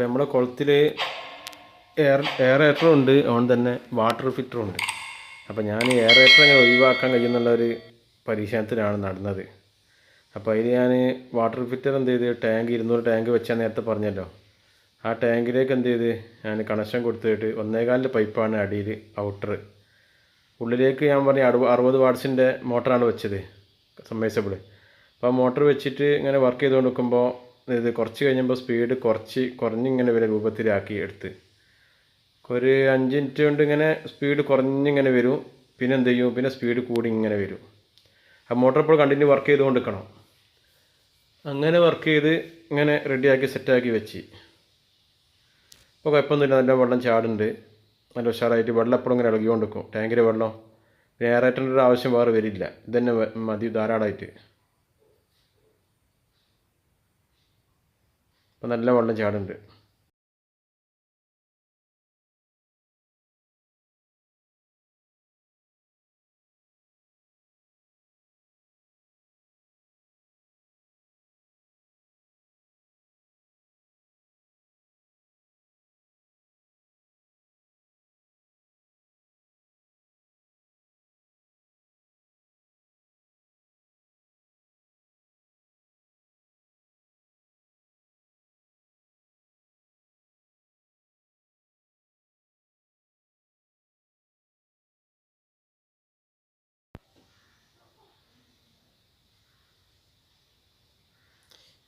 അപ്പോൾ നമ്മുടെ കുളത്തിൽ എയർ എയറേറ്ററും ഉണ്ട്. അതുകൊണ്ട് തന്നെ വാട്ടർ ഫിൽറ്ററും ഉണ്ട്. അപ്പോൾ ഞാൻ എയറേറ്റർ എങ്ങനെ ഒഴിവാക്കാൻ കഴിയുന്നുള്ള ഒരു പരീക്ഷണത്തിലാണ് നടന്നത്. അപ്പോൾ അതിൽ ഞാൻ വാട്ടർ ഫിൽറ്റർ എന്ത് ചെയ്ത്? ടാങ്ക് ഇരുന്നൂറ് ടാങ്ക് വെച്ചാൽ നേരത്തെ പറഞ്ഞല്ലോ. ആ ടാങ്കിലേക്ക് എന്ത് ചെയ്ത്? ഞാൻ കണക്ഷൻ കൊടുത്തിട്ട് ഒന്നേകാലിന്റെ പൈപ്പാണ് അടിയിൽ ഔട്ടർ ഉള്ളിലേക്ക് ഞാൻ പറഞ്ഞ അറുപ അറുപത് വാട്ട്സിന്റെ മോട്ടറാണ് വെച്ചത്. സമ്മേസബിൾ അപ്പോൾ ആ മോട്ടർ വെച്ചിട്ട് ഇങ്ങനെ വർക്ക് ചെയ്തുകൊണ്ട് നിൽക്കുമ്പോൾ ഇത് കുറച്ച് കഴിഞ്ഞപ്പോൾ സ്പീഡ് കുറച്ച് കുറഞ്ഞിങ്ങനെ വരെ രൂപത്തിലാക്കി എടുത്ത്. ഒരു അഞ്ച് മിനിറ്റ് കൊണ്ട് ഇങ്ങനെ സ്പീഡ് കുറഞ്ഞിങ്ങനെ വരും. പിന്നെ എന്ത് ചെയ്യും? പിന്നെ സ്പീഡ് കൂടി ഇങ്ങനെ വരും. ആ മോട്ടർ ഇപ്പോൾ കണ്ടിന്യൂ വർക്ക് ചെയ്തുകൊണ്ട് നിൽക്കണം അങ്ങനെ വർക്ക് ചെയ്ത് ഇങ്ങനെ റെഡിയാക്കി സെറ്റാക്കി വെച്ച്. ഇപ്പോൾ കുഴപ്പമൊന്നുമില്ല. നല്ല വെള്ളം ചാടുണ്ട് നല്ല ഉഷാറായിട്ട് വെള്ളം എപ്പോഴും ഇങ്ങനെ ഇളകിക്കൊണ്ട് നിൽക്കും ടാങ്കിലെ വെള്ളം. എയറേറ്ററിന്റെ ആവശ്യം വേറെ വരില്ല. ഇതന്നെ മതി ധാരാളമായിട്ട് ഇപ്പം നല്ല വെള്ളം ചാടുന്നുണ്ട്.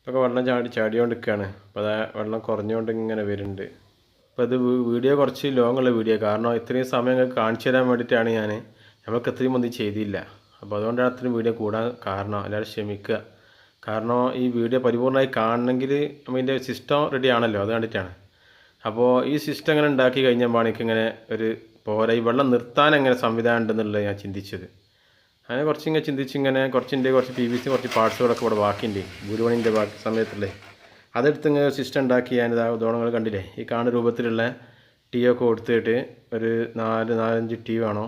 ഇപ്പോൾ വെള്ളം ചാടി ചാടിയോണ്ട് നിൽക്കുകയാണ് അപ്പോൾ അതാ വെള്ളം കുറഞ്ഞുകൊണ്ട് ഇങ്ങനെ വരുന്നുണ്ട്. അപ്പോൾ ഇത് വീഡിയോ കുറച്ച് ലോങ് ഉള്ള വീഡിയോ. കാരണം ഇത്രയും സമയം നിങ്ങൾക്ക് കാണിച്ചു തരാൻ വേണ്ടിയിട്ടാണ് ഞാൻ നമുക്ക് ഇത്രയും ഒന്നും ചെയ്തില്ല. അപ്പോൾ അതുകൊണ്ടാണ് അത്രയും വീഡിയോ കൂടാൻ കാരണം. എല്ലാവരും ക്ഷമിക്കുക. കാരണം ഈ വീഡിയോ പരിപൂർണമായി കാണണമെങ്കിൽ അതിന്റെ സിസ്റ്റം റെഡി ആണല്ലോ. അത് കണ്ടിട്ടാണ്. അപ്പോൾ ഈ സിസ്റ്റം ഇങ്ങനെ ഉണ്ടാക്കി കഴിഞ്ഞപ്പോൾ എനിക്കിങ്ങനെ ഒരു പോരാ. ഈ വെള്ളം നിർത്താൻ എങ്ങനെ സംവിധാനം ഉണ്ടെന്നുള്ളത് ഞാൻ ചിന്തിച്ചത്. അങ്ങനെ കുറച്ചിങ്ങനെ ചിന്തിച്ചിങ്ങനെ കുറച്ചിന്റെ കുറച്ച് പി വി സി കുറച്ച് പാർട്സുകളൊക്കെ ഇവിടെ ബാക്കിയുണ്ട്. ഗുരുവണിന്റെ ബാക്കി സമയത്തുള്ളേ. അതെടുത്ത് ഇങ്ങനെ സിസ്റ്റം ഉണ്ടാക്കി ഞാനിതാ ഉദോണങ്ങൾ കണ്ടില്ലേ? ഈ കാണ രൂപത്തിലുള്ള ടീ ഒക്കെ കൊടുത്തിട്ട് ഒരു നാല് നാലഞ്ച് ടി വേണോ.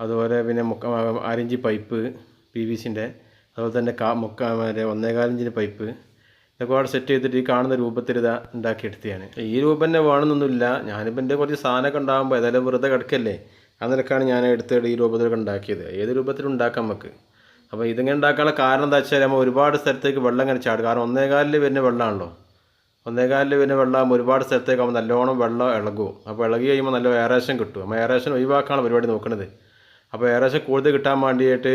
അതുപോലെ പിന്നെ മുക്ക അരഞ്ച് പൈപ്പ് പി വി സിന്റെ അതുപോലെ തന്നെ കാ മുക്ക മറ്റേ ഒന്നേകാലഞ്ചിന് പൈപ്പ് ഇതൊക്കെ അവിടെ സെറ്റ് ചെയ്തിട്ട് ഈ കാണുന്ന രൂപത്തിൽ ഇതാ ഉണ്ടാക്കിയെടുത്തതാണ്. ഈ രൂപം തന്നെ വേണമെന്നൊന്നുമില്ല. ഞാനിപ്പോൾ എന്റെ കുറച്ച് സാധനമൊക്കെ ഉണ്ടാകുമ്പോൾ ഏതായാലും വെറുതെ കിടക്കല്ലേ? അതിനൊക്കെയാണ് ഞാൻ എടുത്തിട്ട് ഈ രൂപത്തിലൊക്കെ ഉണ്ടാക്കിയത്. ഏത് രൂപത്തിലും ഉണ്ടാക്കാം നമുക്ക്? അപ്പോൾ ഇതിങ്ങനെ ഉണ്ടാക്കാനുള്ള കാരണം എന്താ വെച്ചാൽ നമ്മൾ ഒരുപാട് സ്ഥലത്തേക്ക് വെള്ളം ഇങ്ങനെ ചാടും. കാരണം ഒന്നേകാലിൽ വരുന്ന വെള്ളമാണല്ലോ ഒന്നേകാലിൽ വരുന്ന വെള്ളം ഒരുപാട് സ്ഥലത്തേക്ക് ആകുമ്പോൾ നല്ലോണം വെള്ളം ഇളകും. അപ്പോൾ ഇളകി കഴിയുമ്പോൾ നല്ല എയറേഷൻ കിട്ടും. അപ്പോൾ എയറേഷൻ ഒഴിവാക്കാനുള്ള പരിപാടി നോക്കുന്നത് അപ്പോൾ എയറേഷൻ കൂടുതൽ കിട്ടാൻ വേണ്ടിയിട്ട്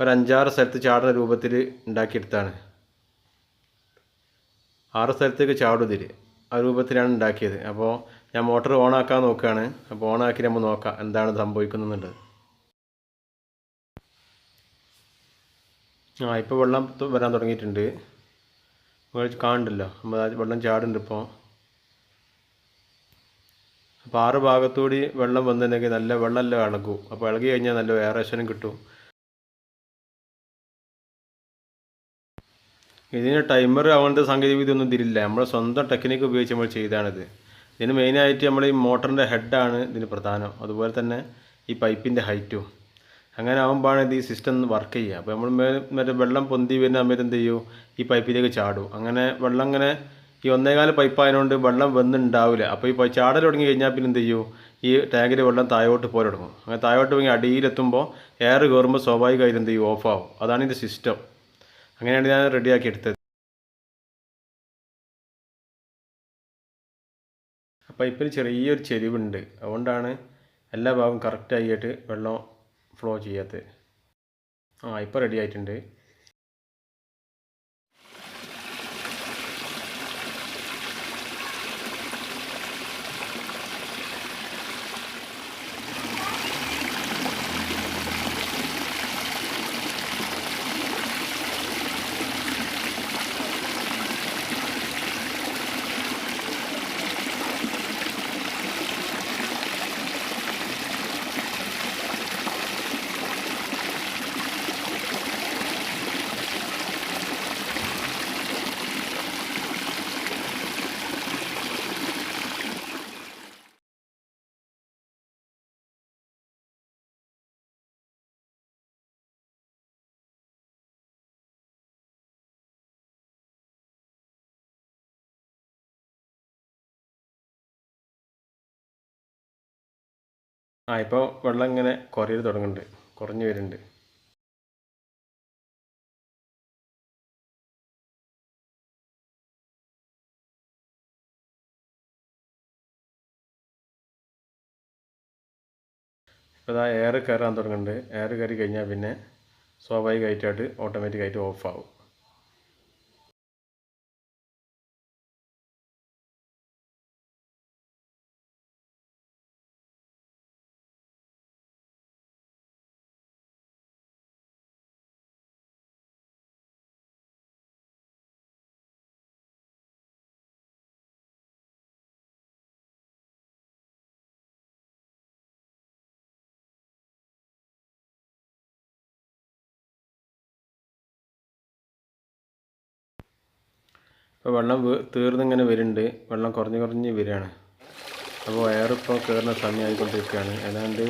ഒരു അഞ്ചാറ് സ്ഥലത്ത് ചാടുന്ന രൂപത്തിൽ ഉണ്ടാക്കിയെടുത്താണ്. ആറ് സ്ഥലത്തേക്ക് ചാടുതിൽ ആ രൂപത്തിലാണ് ഉണ്ടാക്കിയത്. അപ്പോൾ ഞാൻ മോട്ടർ ഓണാക്കാൻ നോക്കുകയാണ്. അപ്പോൾ ഓണാക്കി നമ്മൾ നോക്കാം എന്താണ് സംഭവിക്കുന്നുണ്ട് ആ ഇപ്പോൾ വെള്ളം വരാൻ തുടങ്ങിയിട്ടുണ്ട്. കാണണ്ടല്ലോ നമ്മൾ വെള്ളം ചാടുന്നുണ്ട് ഇപ്പോൾ. അപ്പോൾ ആറ് ഭാഗത്തുകൂടി വെള്ളം വന്നിട്ടുണ്ടെങ്കിൽ നല്ല വെള്ളമല്ല ഇളകും അപ്പോൾ ഇളകി കഴിഞ്ഞാൽ നല്ല എയറേഷനും കിട്ടും. ഇതിന് ടൈമർ അങ്ങനത്തെ സാങ്കേതിക വിദ്യ ഒന്നും തിരില്ല നമ്മുടെ സ്വന്തം ടെക്നിക്ക് ഉപയോഗിച്ച് നമ്മൾ ചെയ്താണിത്. ഇതിന് മെയിനായിട്ട് നമ്മൾ ഈ മോട്ടറിന്റെ ഹെഡാണ് ഇതിന് പ്രധാനം. അതുപോലെ തന്നെ ഈ പൈപ്പിന്റെ ഹൈറ്റും അങ്ങനെ ആകുമ്പോഴാണ് ഇത് ഈ സിസ്റ്റം വർക്ക് ചെയ്യുക. അപ്പോൾ നമ്മൾ മറ്റേ വെള്ളം പൊന്തി വരുന്ന സമയത്ത് എന്ത് ചെയ്യും? ഈ പൈപ്പിലേക്ക് ചാടും. അങ്ങനെ വെള്ളം ഇങ്ങനെ ഈ ഒന്നേകാൽ പൈപ്പ് ആയതുകൊണ്ട് വെള്ളം വന്നുണ്ടാവില്ല. അപ്പോൾ ഈ ചാടൽ തുടങ്ങി കഴിഞ്ഞാൽ പിന്നെ എന്ത് ചെയ്യും? ഈ ടാങ്കിൽ വെള്ളം താഴോട്ട് പോലെ തുടങ്ങും. അങ്ങനെ താഴോട്ട് പോയി അടിയിലെത്തുമ്പോൾ എയർ കയറുമ്പോൾ സ്വാഭാവികമായിട്ട് എന്ത് ചെയ്യും? ഓഫാവും അതാണ് ഇതിന്റെ സിസ്റ്റം അങ്ങനെയാണ് ഞാൻ റെഡിയാക്കി എടുത്തത്. പൈപ്പിന് ചെറിയൊരു ചെരിവുണ്ട്. അതുകൊണ്ടാണ് എല്ലാ ഭാഗവും കറക്റ്റായിട്ട് വെള്ളം ഫ്ലോ ചെയ്യാത്തത്. ആ ഇപ്പോൾ റെഡി ആയിട്ടുണ്ട്. ആ ഇപ്പോൾ വെള്ളം ഇങ്ങനെ കുറയൽ തുടങ്ങുന്നുണ്ട് കുറഞ്ഞു വരുന്നുണ്ട് ഇപ്പോൾ ഇതാ എയർ കയറാൻ തുടങ്ങുന്നുണ്ട് എയർ കയറി കഴിഞ്ഞാൽ പിന്നെ സ്വാഭാവികമായിട്ടായിട്ട് ഓട്ടോമാറ്റിക്കായിട്ട് ഓഫ് ഇപ്പോൾ വെള്ളം തീർന്നിങ്ങനെ വരുന്നുണ്ട്. വെള്ളം കുറഞ്ഞ് കുറഞ്ഞ് വരികയാണ്. അപ്പോൾ എയർ ഇപ്പോൾ കയറുന്ന സമയമായിക്കൊണ്ടിരിക്കുകയാണ് ഏതാണ്ട്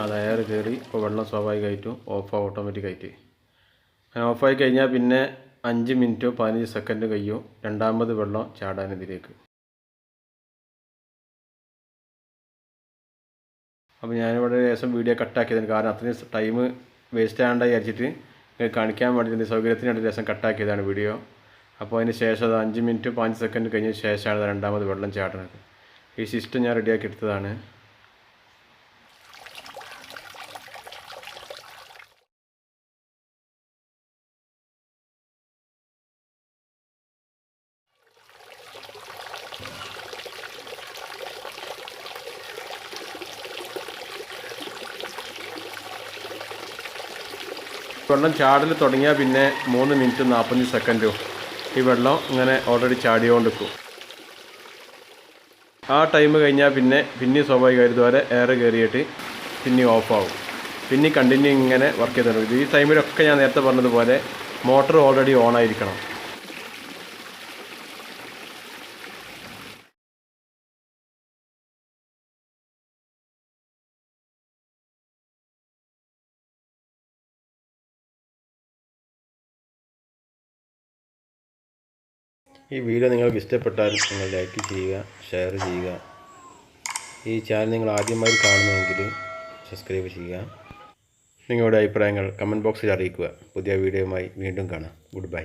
അത് എയർ കയറി ഇപ്പോൾ വെള്ളം സ്വാഭാവികമായിട്ടും ഓഫ് ഓട്ടോമാറ്റിക്കായിട്ട് അങ്ങനെ ഓഫായി കഴിഞ്ഞാൽ പിന്നെ അഞ്ച് മിനിറ്റോ പതിനഞ്ച് സെക്കൻഡ് കഴിയോ രണ്ടാമത് വെള്ളം ചാടാൻ ഇതിലേക്ക്. അപ്പോൾ ഞാനിവിടെ ലേശം വീഡിയോ കട്ടാക്കിയതിന് കാരണം അത്രയും ടൈം വേസ്റ്റ് ആകണ്ട വിചാരിച്ചിട്ട് കാണിക്കാൻ വേണ്ടി സൗകര്യത്തിന് വേണ്ടി ലേശം കട്ടാക്കിയതാണ് വീഡിയോ അപ്പോൾ അതിന് ശേഷം അത് അഞ്ച് മിനിറ്റ് പാഞ്ച് സെക്കൻഡ് കഴിഞ്ഞ ശേഷമാണ് രണ്ടാമത് വെള്ളം ചാടുന്നത്. ഈ സിസ്റ്റം ഞാൻ റെഡിയാക്കി എടുത്തതാണ്. വെള്ളം ചാടൽ തുടങ്ങിയാൽ പിന്നെ മൂന്ന് മിനിറ്റ് നാൽപ്പത്തഞ്ച് സെക്കൻഡും. ഈ വെള്ളം ഇങ്ങനെ ഓൾറെഡി ചാടിയോണ്ടിരിക്കും. ആ ടൈം കഴിഞ്ഞാൽ പിന്നെ പിന്നെ സ്വാഭാവികമായിട്ട് ഇതുവരെ എയർ കയറിയിട്ട് പിന്നെ ഓഫാവും പിന്നെ കണ്ടിന്യൂ ഇങ്ങനെ വർക്ക് ചെയ്ത് തുടങ്ങും ഈ ടൈമിലൊക്കെ ഞാൻ നേരത്തെ പറഞ്ഞതുപോലെ മോട്ടർ ഓൾറെഡി ഓൺ ആയിരിക്കണം. ഈ വീഡിയോ നിങ്ങൾക്ക് ഇഷ്ടപ്പെട്ടാൽ നിങ്ങൾ ലൈക്ക് ചെയ്യുക ഷെയർ ചെയ്യുക. ഈ ചാനൽ നിങ്ങൾ ആദ്യമായി കാണുന്നുവെങ്കിൽ സബ്സ്ക്രൈബ് ചെയ്യുക. നിങ്ങളുടെ അഭിപ്രായങ്ങൾ കമന്റ് ബോക്സിൽ അറിയിക്കുക. പുതിയ വീഡിയോയുമായി വീണ്ടും കാണാം. Good bye.